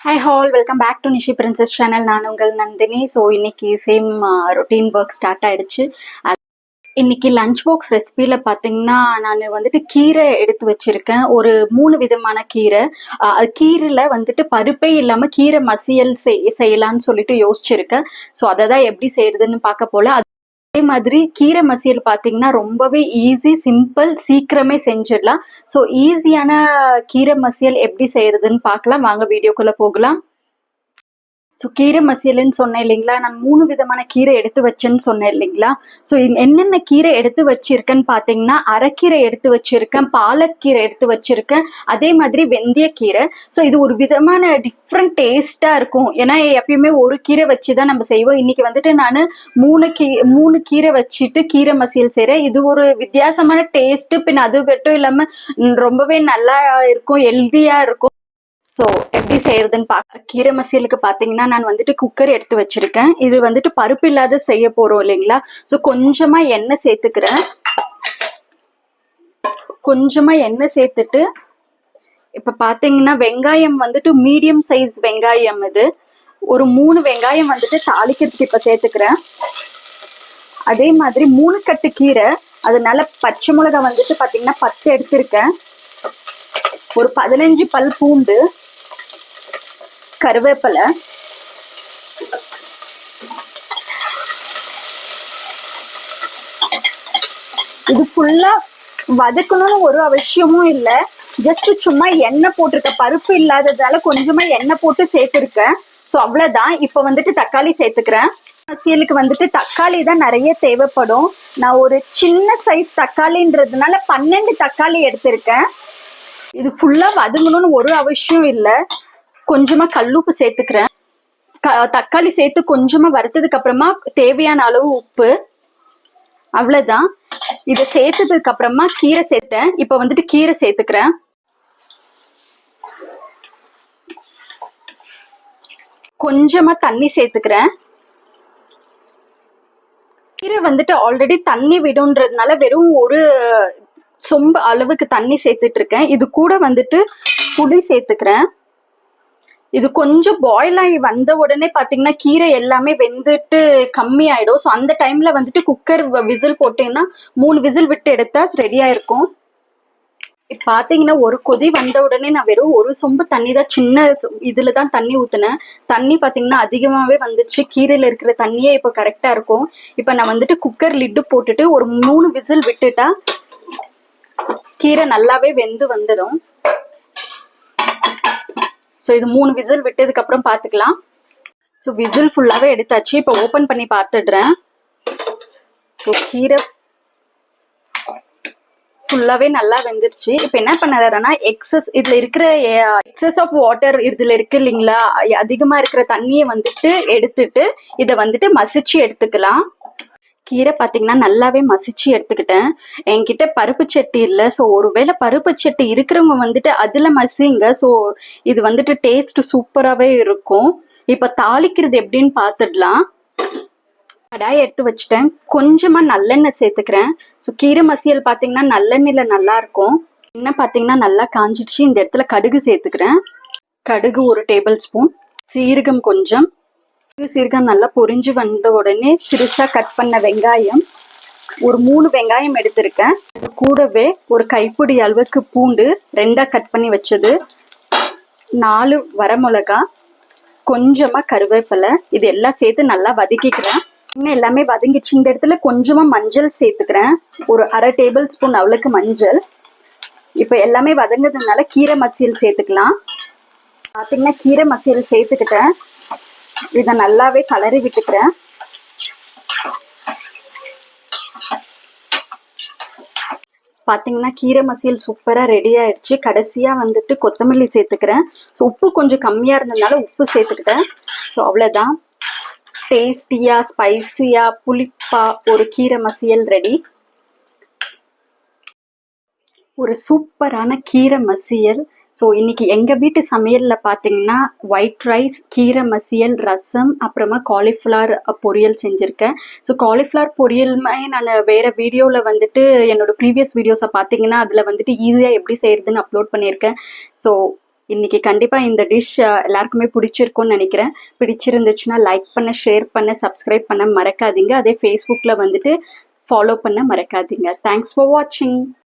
Hi all welcome back to Nishi princess channel நான் உங்கள் Nandini. So இன்னைக்கு சேம் ரொட்டீன் ஒர்க் ஸ்டார்ட் ஆகிடுச்சு அது- இன்னைக்கு லஞ்ச் பாக்ஸ் ரெசிபியில் பார்த்தீங்கன்னா நான் வந்துட்டு கீரை எடுத்து வச்சிருக்கேன். ஒரு மூணு விதமான கீரை. அது கீரையில் வந்துட்டு பருப்பே இல்லாமல் கீரை மசியல் செய் செய்யலான்னு சொல்லிட்டு யோசிச்சிருக்கேன். ஸோ அதை தான் எப்படி செய்யறதுன்னு பார்க்க போல. அதே மாதிரி கீரை மசியல் பார்த்தீங்கன்னா ரொம்பவே ஈஸி சிம்பிள் சீக்கிரமே செஞ்சிடலாம். ஸோ ஈஸியான கீரை மசியல் எப்படி செய்யறதுன்னு பார்க்கலாம். வாங்க வீடியோக்குள்ள போகலாம். ஸோ கீரை மசியல்னு சொன்னேன் இல்லைங்களா? நான் மூணு விதமான கீரை எடுத்து வச்சேன்னு சொன்னேன் இல்லைங்களா? ஸோ என்னென்ன கீரை எடுத்து வச்சிருக்கேன்னு பார்த்தீங்கன்னா அரைக்கீரை எடுத்து வச்சிருக்கேன் பாலக்கீரை எடுத்து வச்சிருக்கேன் அதே மாதிரி வெந்தயக்கீரை. ஸோ இது ஒரு விதமான டிஃப்ரெண்ட் டேஸ்ட்டாக இருக்கும். ஏன்னா எப்பயுமே ஒரு கீரை வச்சு தான் நம்ம செய்வோம். இன்னைக்கு வந்துட்டு நான் மூணு கீ மூணு கீரை வச்சுட்டு கீரை மசியல் செய்கிறேன் இது ஒரு வித்தியாசமான டேஸ்ட்டு பின் அது மட்டும் இல்லாமல் ரொம்பவே நல்லா இருக்கும் ஹெல்த்தியாக இருக்கும். ஸோ எப்படி செய்யறதுன்னு பா கீரை மசியலுக்கு பார்த்தீங்கன்னா நான் வந்துட்டு குக்கர் எடுத்து வச்சிருக்கேன். இது வந்துட்டு பருப்பு இல்லாத செய்ய போகிறோம் இல்லைங்களா? ஸோ கொஞ்சமாக எண்ணெய் சேர்த்துக்கிறேன். கொஞ்சமாக எண்ணெய் சேர்த்துட்டு இப்போ பார்த்தீங்கன்னா வெங்காயம் வந்துட்டு மீடியம் சைஸ் வெங்காயம் இது. ஒரு மூணு வெங்காயம் வந்துட்டு தாளிக்கிறதுக்கு இப்போ சேர்த்துக்கிறேன். அதே மாதிரி மூணு கட்டு கீரை அதனால பச்சை மிளகாய் வந்துட்டு பார்த்தீங்கன்னா பத்து எடுத்திருக்கேன். ஒரு பதினஞ்சு பல் பூண்டு கருவேப்பிலை. இது ஃபுல்லா வதக்கணும்னு ஒரு அவசியமும் இல்லை. ஜஸ்ட் சும்மா எண்ணெய் போட்டிருக்க பருப்பு இல்லாததால கொஞ்சமா எண்ணெய் போட்டு சேர்த்துருக்கேன். ஸோ அவ்வளோதான் இப்போ வந்துட்டு தக்காளி சேர்த்துக்கிறேன். அரசியலுக்கு வந்துட்டு தக்காளி தான் நிறைய தேவைப்படும். நான் ஒரு சின்ன சைஸ் தக்காளின்றதுனால பன்னெண்டு தக்காளி எடுத்திருக்கேன். இது ஃபுல்லாக வதங்கணும்னு ஒரு அவசியம் இல்லை. கொஞ்சமா கல்லுப்பு சேர்த்துக்கிறேன். க- தக்காளி சேர்த்து கொஞ்சமா வறுத்ததுக்கு அப்புறமா தேவையான அளவு உப்பு. அவ்வளவுதான். இதை சேர்த்ததுக்கு அப்புறமா கீரை சேர்த்தேன். இப்போ வந்துட்டு கீரை சேர்த்துக்கிறேன். கொஞ்சமா தண்ணி சேர்த்துக்கிறேன். கீரை வந்துட்டு ஆல்ரெடி தண்ணி விடுன்றதுனால வெறும் ஒரு சொம்பு அளவுக்கு தண்ணி சேர்த்துட்டு இருக்கேன். இது கூட வந்துட்டு புளி சேர்த்துக்கிறேன். இது கொஞ்சம் பாயில் ஆகி வந்த உடனே பார்த்தீங்கன்னா கீரை எல்லாமே வெந்துட்டு கம்மி ஆயிடும் ஸோ அந்த டைம்ல வந்துட்டு குக்கர் விசில் போட்டீங்கன்னா மூணு விசில் விட்டு எடுத்தா ரெடியா இருக்கும் இப்ப பாத்தீங்கன்னா ஒரு கொதி வந்த உடனே நான் வெறும் ஒரு சொம்பு தண்ணி தான் சின்ன இதில் இதுல தான் தண்ணி ஊத்துனேன். தண்ணி பாத்தீங்கன்னா அதிகமாவே வந்துச்சு. கீரையில இருக்கிற தண்ணியே இப்ப கரெக்டா இருக்கும். இப்ப நான் வந்துட்டு குக்கர் லிட்டு போட்டுட்டு ஒரு மூணு விசில் விட்டுட்டா கீரை நல்லாவே வெந்து வந்துடும். ஸோ இது மூணு விசில் விட்டதுக்கு அப்புறம் பார்த்துக்கலாம். ஸோ விசில் ஃபுல்லாகவே எடுத்தாச்சு. இப்போ ஓப்பன் பண்ணி பார்த்துடுறேன். ஸோ கீரை ஃபுல்லாகவே நல்லா வெந்துருச்சு. இப்போ என்ன பண்ணறேன்னா எக்ஸஸ் இதில் இருக்கிற எக்ஸஸ் ஆஃப் வாட்டர் இதில் இருக்கு இல்லைங்களா? அதிகமாக இருக்கிற தண்ணியை வந்துட்டு எடுத்துட்டு இதை வந்துட்டு மசிச்சு எடுத்துக்கலாம். கீரை பார்த்தீங்கன்னா நல்லாவே மசிச்சு எடுத்துக்கிட்டேன். என்கிட்ட பருப்பு சட்டி இல்லை. ஸோ ஒருவேளை பருப்பு சட்டி இருக்கிறவங்க வந்துட்டு அதில் மசிங்க. ஸோ இது வந்துட்டு டேஸ்ட் சூப்பராகவே இருக்கும். இப்போ தாளிக்கிறது எப்படின்னு பார்த்துடலாம் கடாயை எடுத்து வச்சுட்டேன். கொஞ்சமாக நல்லெண்ணெய் சேர்த்துக்கிறேன். ஸோ கீரை மசியல் பார்த்தீங்கன்னா நல்லெண்ணெயில் நல்லா இருக்கும். பார்த்தீங்கன்னா நல்லா காஞ்சிடுச்சு. இந்த இடத்துல கடுகு சேர்த்துக்கிறேன். கடுகு ஒரு டேபிள் ஸ்பூன். சீரகம் கொஞ்சம். சீரகம் நல்லா பொரிஞ்சு வந்த உடனே சிறுசாக கட் பண்ண வெங்காயம். ஒரு மூணு வெங்காயம் எடுத்திருக்கேன். கூடவே ஒரு கைப்பிடி அளவுக்கு பூண்டு ரெண்டாக கட் பண்ணி வச்சது. நாலு வரமிளகா கொஞ்சமாக கருவேப்பிலை இது எல்லாம் சேர்த்து நல்லா வதக்கிக்கிறேன். இன்னும் எல்லாமே வதங்கிச்சு இந்த இடத்துல கொஞ்சமாக மஞ்சள் சேர்த்துக்கிறேன். ஒரு அரை டேபிள் ஸ்பூன் அவளுக்கு மஞ்சள். இப்போ எல்லாமே வதங்குறதுனால கீரை மசியல் சேர்த்துக்கலாம். பார்த்தீங்கன்னா கீரை மசியல் சேர்த்துக்கிட்டேன். இதை நல்லாவே கலரி விட்டுக்கிறேன். பார்த்தீங்கன்னா கீரை மசியல் சூப்பராக ரெடி ஆயிடுச்சு. கடைசியாக வந்துட்டு கொத்தமல்லி சேர்த்துக்கிறேன். ஸோ உப்பு கொஞ்சம் கம்மியாக இருந்ததுனால உப்பு சேர்த்துக்கிட்டேன். ஸோ அவ்வளோதான் டேஸ்டியாக ஸ்பைசியாக புளிப்பாக ஒரு கீரை மசியல் ரெடி ஒரு சூப்பரான கீரை மசியல். ஸோ இன்றைக்கி எங்கள் வீட்டு சமையலில் பார்த்தீங்கன்னா ஒயிட் ரைஸ் கீரை மசியல் ரசம் அப்புறமா காலிஃப்ளவர் பொரியல் செஞ்சுருக்கேன். ஸோ காலிஃப்ளவர் பொரியலுமே நான் வேறு வீடியோவில் வந்துட்டு என்னோட ப்ரீவியஸ் வீடியோஸை பார்த்தீங்கன்னா அதில் வந்துட்டு ஈஸியாக எப்படி செய்கிறதுன்னு அப்லோட் பண்ணியிருக்கேன் ஸோ இன்றைக்கி கண்டிப்பாக இந்த டிஷ் எல்லாருக்குமே பிடிச்சிருக்கும்னு நினைக்கிறேன். பிடிச்சிருந்துச்சுன்னா லைக் பண்ண ஷேர் பண்ண சப்ஸ்கிரைப் பண்ண மறக்காதீங்க. அதே ஃபேஸ்புக்கில் வந்துட்டு ஃபாலோ பண்ண மறக்காதீங்க. தேங்க்ஸ் ஃபார் வாட்சிங்